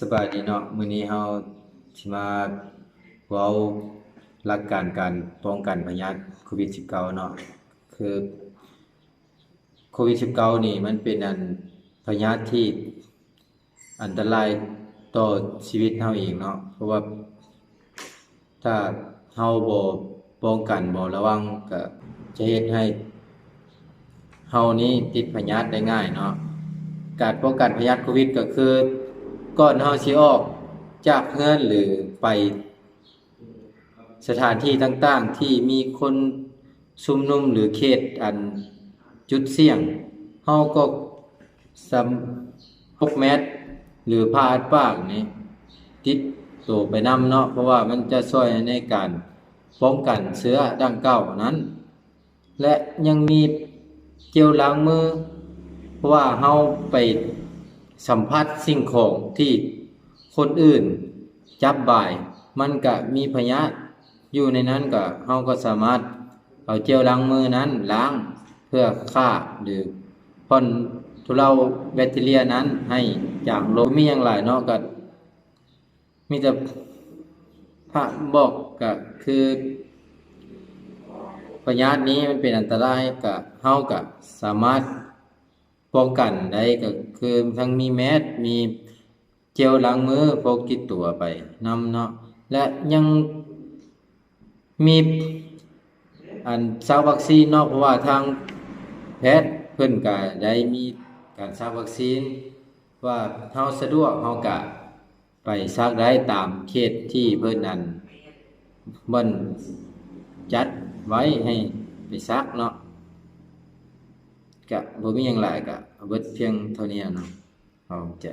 สบายดีเนาะมื้อนี้เฮาสิมาเว้าหลักการการป้องกันพยาธิโควิด -19 เนาะคือโควิด -19 นี่มันเป็นอันพยาธิที่อันตรายต่อชีวิตเฮาเองเนาะเพราะว่า ถ้าเฮาบ่ป้องกันบ่ระวังก็จะเฮ็ดให้เฮานี้ติดพยาธิได้ง่ายเนาะการป้องกันพยาธิโควิดก็คือ ก่อนเฮาสิออกจากเรือนหรือไปสถานที่ต่างๆ ที่มีคนชุมนุมหรือเขตอันจุดเสี่ยงเฮาก็สำพกแมสหรือผ้าอัดปากนี่ติดตัวไปนำเนาะเพราะว่ามันจะช่วยในการป้องกันเชื้อดังเก่านั้น และยังมีเจลล้างมือ เพราะว่าเฮาไป สัมผัสสิ่งของที่คนอื่นจับบ่าย มันก็มีพยาธิอยู่ในนั้นก็เฮาก็สามารถเอาเจลล้างมือนั้นล้างเพื่อฆ่าหรือพ่นทุเลาแบคทีเรียนั้นให้จากโรคมีอย่างหลายเนาะก็มีแต่พระบอกก็คือพยาธินี้มันเป็นอันตรายกับเฮาก็สามารถ ป้องกันได้ก็คือทั้งมีแมสมีเจลล้างมือพกติดตัวไปนำเนาะและยังมีอันซักวัคซีนเนาะเพราะว่าทางแพทย์เพิ่นก็ได้มีการซักวัคซีน ว่าเฮาสะดวกเฮาก็ไปซักได้ตามเขตที่เพิ่นนั้นบ่นจัดไว้ให้ไปซักเนาะ กะบ่มีอย่างหลายกะเบิดเพียงเท่านี้เนาะเอาใจ